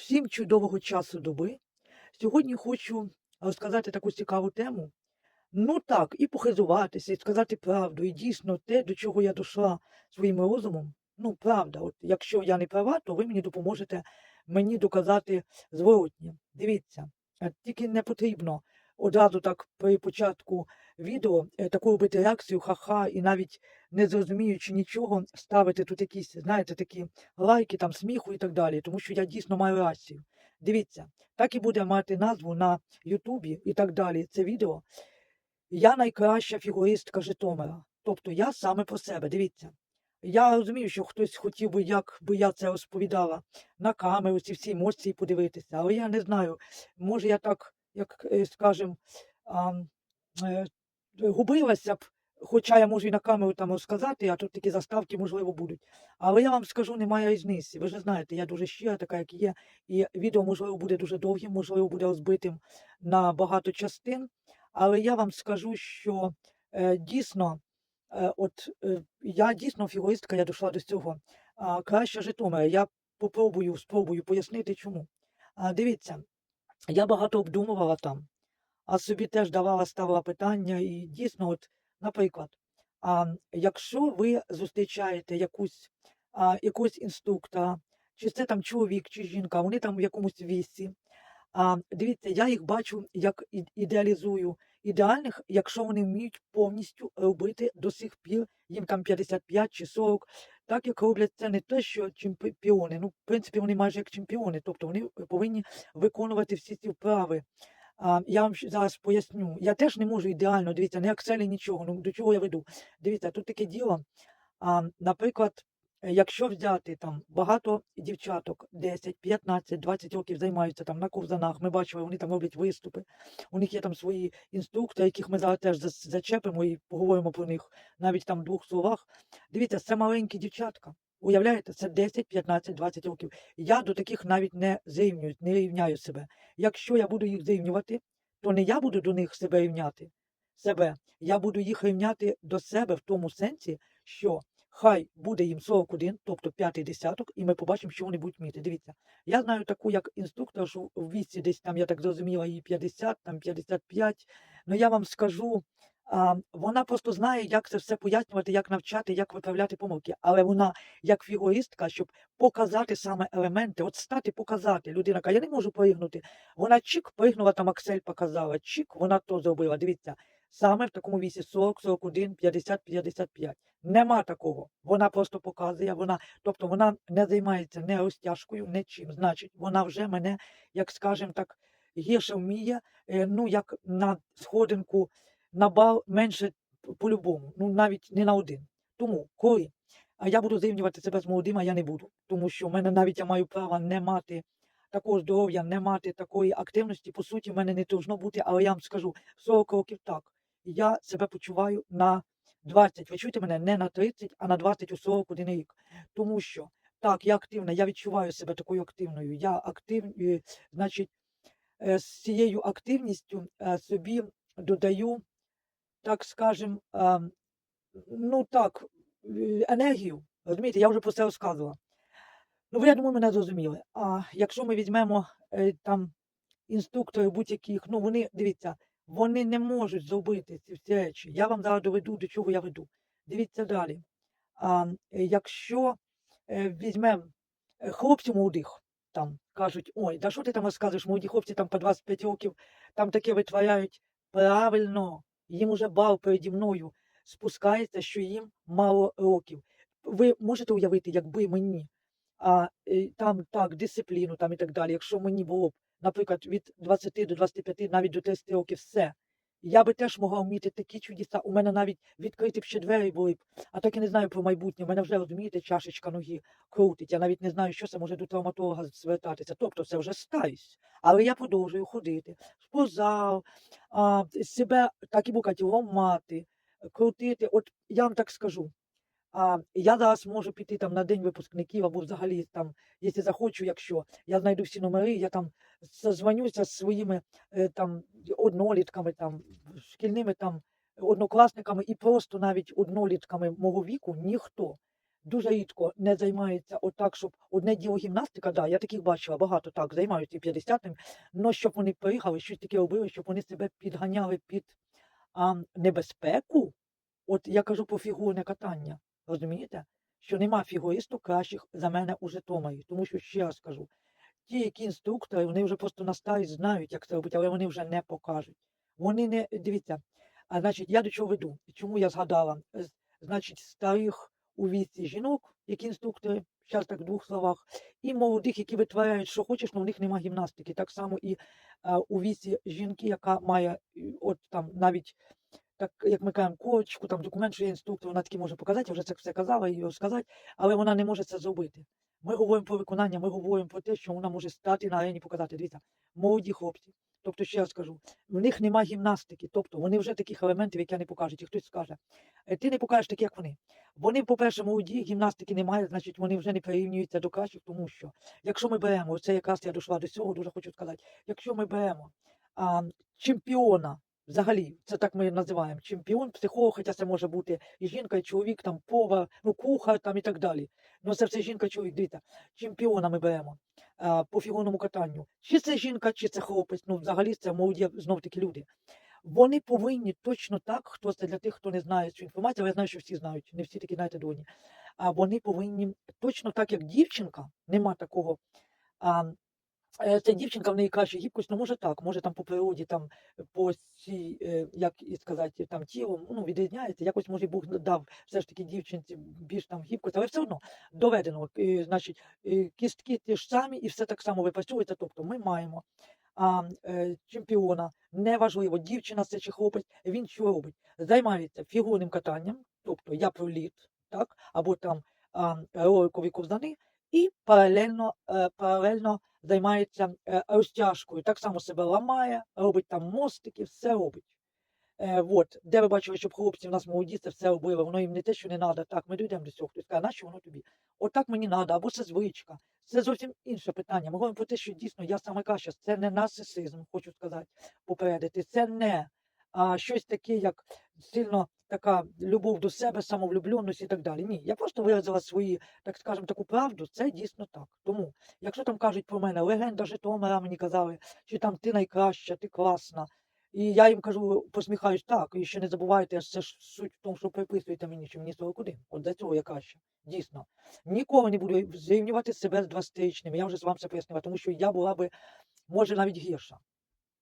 Всім чудового часу доби. Сьогодні хочу розказати таку цікаву тему. Ну так, і похизуватися, і сказати правду, і дійсно те, до чого я дійшла своїм розумом. Ну, правда, от якщо я не права, то ви мені допоможете мені доказати зворотнє. Дивіться, тільки не потрібно одразу так при початку відео е, таку робити реакцію, ха-ха, і навіть не зрозуміючи нічого, ставити тут якісь, знаєте, такі лайки, там сміху і так далі, тому що я дійсно маю рацію. Дивіться, так і буде мати назву на Ютубі і так далі. Це відео. Я найкраща фігуристка Житомира. Тобто я саме про себе. Дивіться. Я розумію, що хтось хотів би, як би я це розповідала, на камеру ці всі емоції подивитися, але я не знаю. Може, я так, як е, скажем, а, е, губилася б, хоча я можу і на камеру там розказати, а тут такі заставки, можливо, будуть. Але я вам скажу, немає різниці. Ви ж знаєте, я дуже щира, така, як є, і відео, можливо, буде дуже довгим, можливо, буде розбитим на багато частин. Але я вам скажу, що е, дійсно, е, от е, я дійсно фігуристка, я дійшла до цього. А, краще Житомира. Я попробую, спробую пояснити, чому. А, дивіться, я багато обдумувала там, а собі теж давала, ставила питання, і дійсно, от, наприклад, а, якщо ви зустрічаєте якусь, а, якогось інструктора, чи це там чоловік, чи жінка, вони там в якомусь віці. А, дивіться, я їх бачу як ідеалізую ідеальних, якщо вони вміють повністю робити до сих пір, їм там 55 чи 40, так як роблять це не те, що чемпіони. Ну, в принципі, вони майже як чемпіони, тобто вони повинні виконувати всі ці вправи. А, я вам зараз поясню. Я теж не можу ідеально, дивіться, не акселі, нічого. Ну, до чого я веду? Дивіться, тут таке діло. А, наприклад, якщо взяти там багато дівчаток, 10, 15, 20 років займаються там на ковзанах, ми бачили, вони там роблять виступи. У них є там свої інструктори, яких ми зараз теж зачепимо і поговоримо про них навіть там в двох словах. Дивіться, це маленькі дівчатка. Уявляєте, це 10, 15, 20 років. Я до таких навіть не зрівнюю, не рівняю себе. Якщо я буду їх зрівнювати, то не я буду до них себе рівняти, себе. Я буду їх рівняти до себе в тому сенсі, що хай буде їм 41, тобто п'ятий десяток, і ми побачимо, що вони будуть вміти. Дивіться, я знаю таку, як інструктор, що в віці десь там, я так зрозуміла, їй 50, там 55. Ну я вам скажу, а, вона просто знає, як це все пояснювати, як навчати, як виправляти помилки. Але вона, як фігуристка, щоб показати саме елементи, от стати показати. Людина каже, я не можу пригнути. Вона чик пригнула, там Аксель показала, чик, вона то зробила. Дивіться, саме в такому вісі 40, 41, 50, 55. Нема такого. Вона просто показує, вона, тобто вона не займається не розтяжкою, не чим. Значить, вона вже мене, як скажемо так, гірше вміє, е, ну як на сходинку, на бал менше по-любому, ну навіть не на один. Тому, коли а я буду зрівнювати себе з молодим, а я не буду, тому що в мене навіть я маю право не мати такого здоров'я, не мати такої активності. По суті, в мене не должно бути, але я вам скажу, 40 років так. Я себе почуваю на 20. Ви чуєте мене не на 30, а на 20 у 41 рік. Тому що так, я активна, я відчуваю себе такою активною. Я активною, значить, е, з цією активністю е, собі додаю, так скажем, е, ну так, е, енергію. Розумієте, я вже про це розказувала. Ну, ви, я думаю, мене зрозуміли. А якщо ми візьмемо е, там інструкторів будь-яких, ну вони, дивіться, вони не можуть зробити ці всі речі. Я вам зараз доведу, до чого я веду. Дивіться далі. А, е, якщо е, візьмемо е, хлопців молодих, там кажуть, ой, да що ти там розказуєш, молоді хлопці там по 25 років, там таке витворяють. Правильно, їм уже бал переді мною спускається, що їм мало років. Ви можете уявити, якби мені а, там так, дисципліну там і так далі, якщо мені було б, наприклад, від 20 до 25, навіть до 30 років, все. Я би теж могла вміти такі чудеса. У мене навіть відкриті б ще двері були б. А так я не знаю про майбутнє. У мене вже, розумієте, чашечка ноги крутить. Я навіть не знаю, що це може до травматолога звертатися. Тобто це вже старість. Але я продовжую ходити в спортзал, а, себе, так і букати, ламати, крутити. От я вам так скажу. А, я зараз можу піти там на день випускників або взагалі там, якщо захочу, якщо я знайду всі номери, я там созвонюся з своїми е, там однолітками, там шкільними там однокласниками і просто навіть однолітками мого віку ніхто дуже рідко не займається отак, щоб одне діло гімнастика, да, я таких бачила багато так, займаються і 50-м, але щоб вони приїхали, щось таке робили, щоб вони себе підганяли під а, небезпеку. От я кажу про фігурне катання, розумієте? Що нема фігуристів кращих за мене у Житомирі. Тому що ще раз кажу, ті, які інструктори, вони вже просто на старість знають, як це робити, але вони вже не покажуть. Вони не дивіться. А значить, я до чого веду? Чому я згадала? Значить, старих у віці жінок, які інструктори, зараз так в двох словах, і молодих, які витворяють, що хочеш, але в них немає гімнастики. Так само і а, у віці жінки, яка має от там навіть. Так, як ми кажемо, корочку, там документ, що є інструктор, вона таки може показати, я вже це все казала і розказати, але вона не може це зробити. Ми говоримо про виконання, ми говоримо про те, що вона може стати на арені показати. Дивіться, молоді хлопці. Тобто, ще раз кажу, в них немає гімнастики, тобто вони вже таких елементів, які не покажуть. І хтось скаже, «Е, ти не покажеш так, як вони. Вони, по-перше, молоді, гімнастики немає, значить вони вже не прирівнюються до кращих, тому що якщо ми беремо, це якраз я дійшла до цього, дуже хочу сказати, якщо ми беремо а, чемпіона, взагалі, це так ми називаємо, чемпіон, психолог, хоча це може бути і жінка, і чоловік, там повар, ну кухар там і так далі. Ну це все жінка, чоловік, дивіться, чемпіона ми беремо а, по фігурному катанню. Чи це жінка, чи це хлопець, ну взагалі це молоді знов таки люди. Вони повинні точно так, хто це для тих, хто не знає цю інформацію, але я знаю, що всі знають, не всі такі знаєте доні. А вони повинні точно так, як дівчинка, нема такого. А, е, це дівчинка в неї краще гібкость, ну може так, може там по природі, там по цій, е, як і сказати, там тілом, ну відрізняється, якось може Бог дав все ж таки дівчинці більш там гібкость, але все одно доведено, е, значить, е, кістки ті ж самі і все так само випрацьовується. Тобто ми маємо а, е, чемпіона, неважливо, дівчина це чи хлопець, він що робить? Займається фігурним катанням, тобто я проліт, так, або там а, роликові ковзани, і паралельно, е, паралельно займається е, розтяжкою. Так само себе ламає, робить там мостики, все робить. Е, от, де ви бачили, щоб хлопці в нас молоді це все робили, воно їм не те, що не треба. Так, ми дійдемо до цього. Хтось каже, нащо воно тобі? Отак мені треба, або це звичка. Це зовсім інше питання. Ми говоримо про те, що дійсно я саме краща. Це не нарцисизм, хочу сказати, попередити. Це не а, щось таке, як сильно така любов до себе, самовлюбленість і так далі. Ні, я просто виразила свої, так скажемо, таку правду. Це дійсно так. Тому, якщо там кажуть про мене, легенда Житомира мені казали, чи там ти найкраща, ти класна. І я їм кажу, посміхаюсь, так, і ще не забувайте, це ж суть в тому, що приписуєте мені, що мені 41. От за цього я краще. Дійсно. Ніколи не буду зрівнювати себе з 20-річними. Я вже з вами це пояснила, тому що я була би, може, навіть гірша.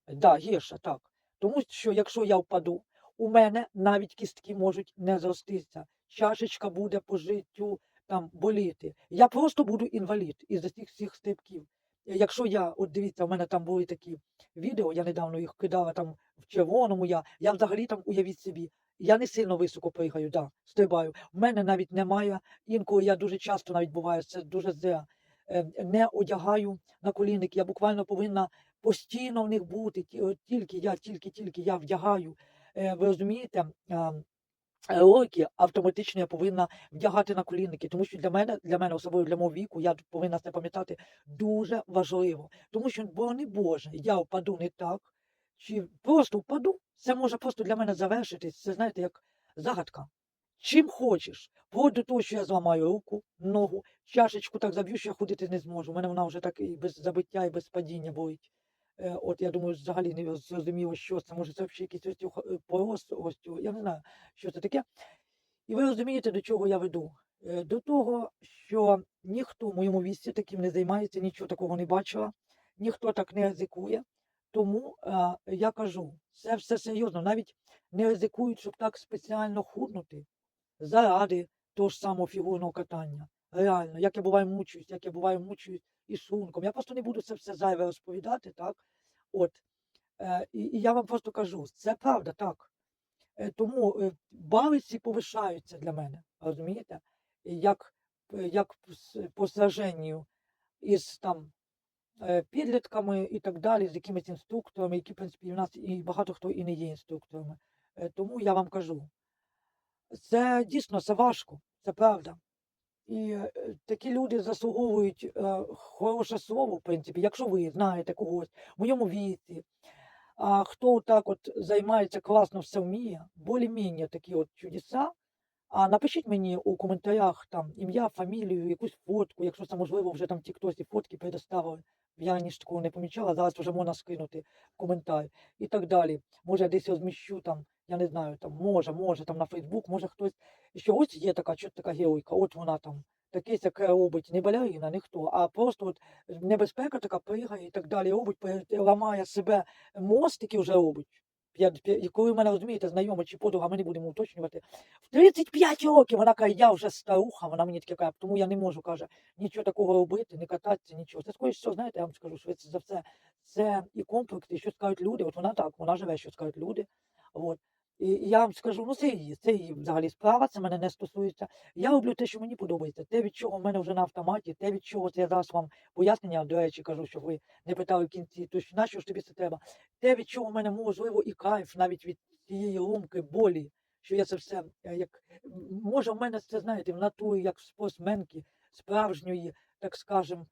Да, гірша, так. Тому що якщо я впаду, у мене навіть кістки можуть не зроститися. Чашечка буде по життю там боліти. Я просто буду інвалід із-за цих всіх стрибків. Якщо я, от дивіться, у мене там були такі відео, я недавно їх кидала там в червоному, я, я взагалі там уявіть собі. Я не сильно високо пригаю, да, стрибаю. У мене навіть немає, інколи я дуже часто навіть буваю, це дуже зря. е, Не одягаю на колінники. Я буквально повинна постійно в них бути. Тільки я, тільки, тільки я вдягаю. Е, Ви розумієте? а, Роки автоматично я повинна вдягати на колінники, тому що для мене, для мене, особливо для мого віку, я повинна це пам'ятати дуже важливо. Тому що, борони Боже, я впаду не так, чи просто впаду, це може просто для мене завершитись. Це знаєте, як загадка. Чим хочеш, вплоть до того, що я зламаю руку, ногу, чашечку так заб'ю, що я ходити не зможу. У мене вона вже так і без забиття, і без падіння болить. Е, От я думаю, взагалі не зрозуміло, що це. Може, це взагалі якийсь е, пороз, остео- я не знаю, що це таке. І ви розумієте, до чого я веду? Е, До того, що ніхто в моєму віці таким не займається, нічого такого не бачила, ніхто так не ризикує. Тому е, я кажу, це все серйозно, навіть не ризикують, щоб так спеціально худнути заради того ж самого фігурного катання. Реально, як я буваю мучуюсь, як я буваю мучуюсь і. Я просто не буду це все зайве розповідати, так? От. Е, і, і я вам просто кажу, це правда, так. Е, Тому е, балиці повишаються для мене, розумієте? Як, е, як по сраженню із там е, підлітками і так далі, з якимись інструкторами, які, в принципі, в нас і багато хто і не є інструкторами. Е, Тому я вам кажу, це дійсно це важко, це правда. І е, такі люди заслуговують е, хороше слово, в принципі, якщо ви знаєте когось в моєму віці, а хто так от займається класно все вміє, більш-менш такі от чудеса, А напишіть мені у коментарях там ім'я, фамілію, якусь фотку, якщо це можливо, вже там ті хтось і фотки предоставили. Я раніше такого не помічала, зараз вже можна скинути коментар і так далі. Може, я десь розміщу там, я не знаю, там може, може, там на Фейсбук, може хтось. Що ось є така, що така героїка, от вона там таке сяке робить, не балерина, ніхто, а просто от небезпека така пригає і так далі, робить, ламає себе мостики вже робить. І коли мене розумієте, знайома чи подруга, ми не будемо уточнювати. В 35 років вона каже, я вже старуха, вона мені таке каже, тому я не можу, каже, нічого такого робити, не кататися, нічого. Це скоріше, все, знаєте, я вам скажу, що це за все, це і комплекти, що скажуть люди. От вона так, вона живе, що скажуть люди. От. І я вам скажу, ну це її, це її взагалі справа, це мене не стосується. Я роблю те, що мені подобається. Те, від чого в мене вже на автоматі, те, від чого це я зараз вам пояснення, до речі, кажу, що ви не питали в кінці, то що на що ж тобі це треба. Те, від чого в мене можливо і кайф, навіть від цієї ломки, болі, що я це все е, як може, в мене це знаєте, в натурі, як спортсменки, справжньої, так скажем,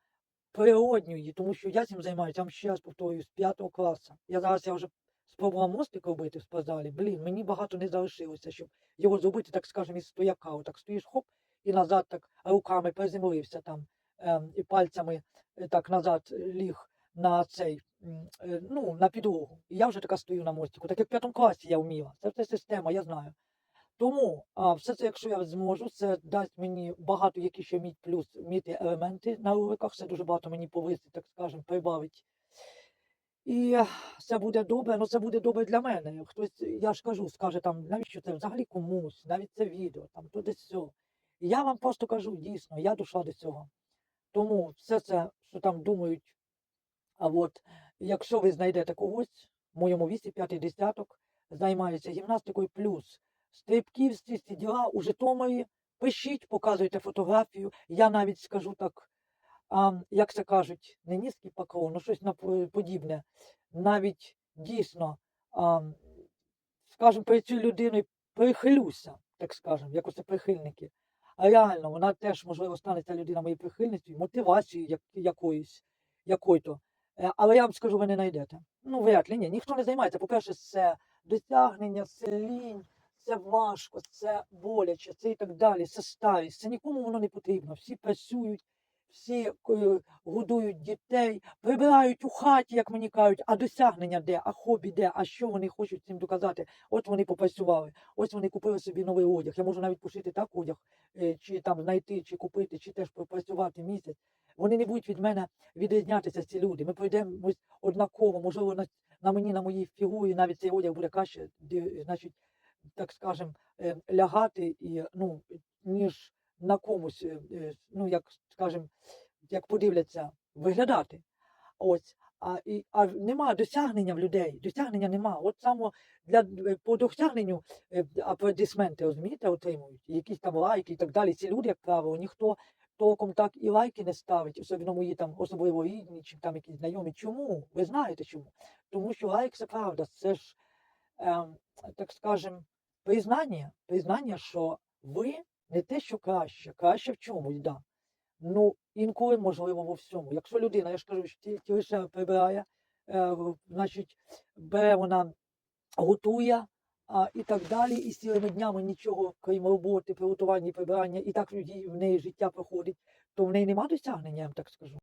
природньої, тому що я цим займаюся, я вам ще раз повторюю, з п'ятого класу. Я зараз я вже спробувала мостик робити в спортзалі. Блін, мені багато не залишилося, щоб його зробити, так скажемо, із стояка. Отак стоїш хоп, і назад так руками приземлився там, ем, і пальцями е, так назад е, ліг на цей, е, ну, на підлогу. І я вже така стою на мостику. Так як в п'ятому класі я вміла. Це все система, я знаю. Тому а, все це, якщо я зможу, це дасть мені багато які ще міть плюс міти елементи на роликах. Це дуже багато мені повисить, так скажемо, прибавить. І це буде добре, ну це буде добре для мене. Хтось, я ж кажу, скаже там, навіщо це взагалі комусь, навіть це відео, там то десь все. Я вам просто кажу, дійсно, я душа до цього. Тому все це, що там думають, а от якщо ви знайдете когось, в моєму віці, п'ятий десяток, займається гімнастикою, плюс стрибків, всі діла у Житомирі, пишіть, показуйте фотографію. Я навіть скажу так, як це кажуть, не низький поклон, ну щось подібне. Навіть дійсно, а, скажімо, перед цією людиною прихилюся, так скажемо, як оце прихильники. А реально, вона теж, можливо, стане ця людина моєю прихильницею, мотивацією як, якоюсь, якою-то. Е, Але я вам скажу, ви не знайдете. Ну, вряд ли, ні. Ніхто не займається. По-перше, це досягнення, це лінь, це важко, це боляче, це і так далі, це старість. Це нікому воно не потрібно. Всі працюють, всі е, годують дітей, прибирають у хаті, як мені кажуть, а досягнення де, а хобі де, а що вони хочуть цим доказати? От вони попрацювали, ось вони купили собі новий одяг. Я можу навіть пошити так одяг, е, чи там знайти, чи купити, чи теж попрацювати місяць. Вони не будуть від мене відрізнятися ці люди. Ми пройдемось однаково, можливо, на, на мені, на моїй фігурі, навіть цей одяг буде краще, значить, так скажем, е, лягати, і, ну, ніж на комусь, е, е, ну, як скажем, як подивляться, виглядати. Ось. А, і, а нема досягнення в людей, досягнення нема. От саме для е, по досягненню аплодисменти, розумієте, отримують, якісь там лайки і так далі. Ці люди, як правило, ніхто толком так і лайки не ставить, особливо мої там особливо рідні, чи там якісь знайомі. Чому? Ви знаєте чому? Тому що лайк це правда, це ж, ем, так скажем, признання, признання, що ви не те, що краще, краще в чомусь, да. Ну, інколи можливо во всьому. Якщо людина, я ж кажу, що ті лише прибирає, е, значить, бере вона, готує а, і так далі, і з цілими днями нічого, крім роботи, приготування прибирання, і так в неї життя проходить, то в неї нема досягнення, я вам так скажу.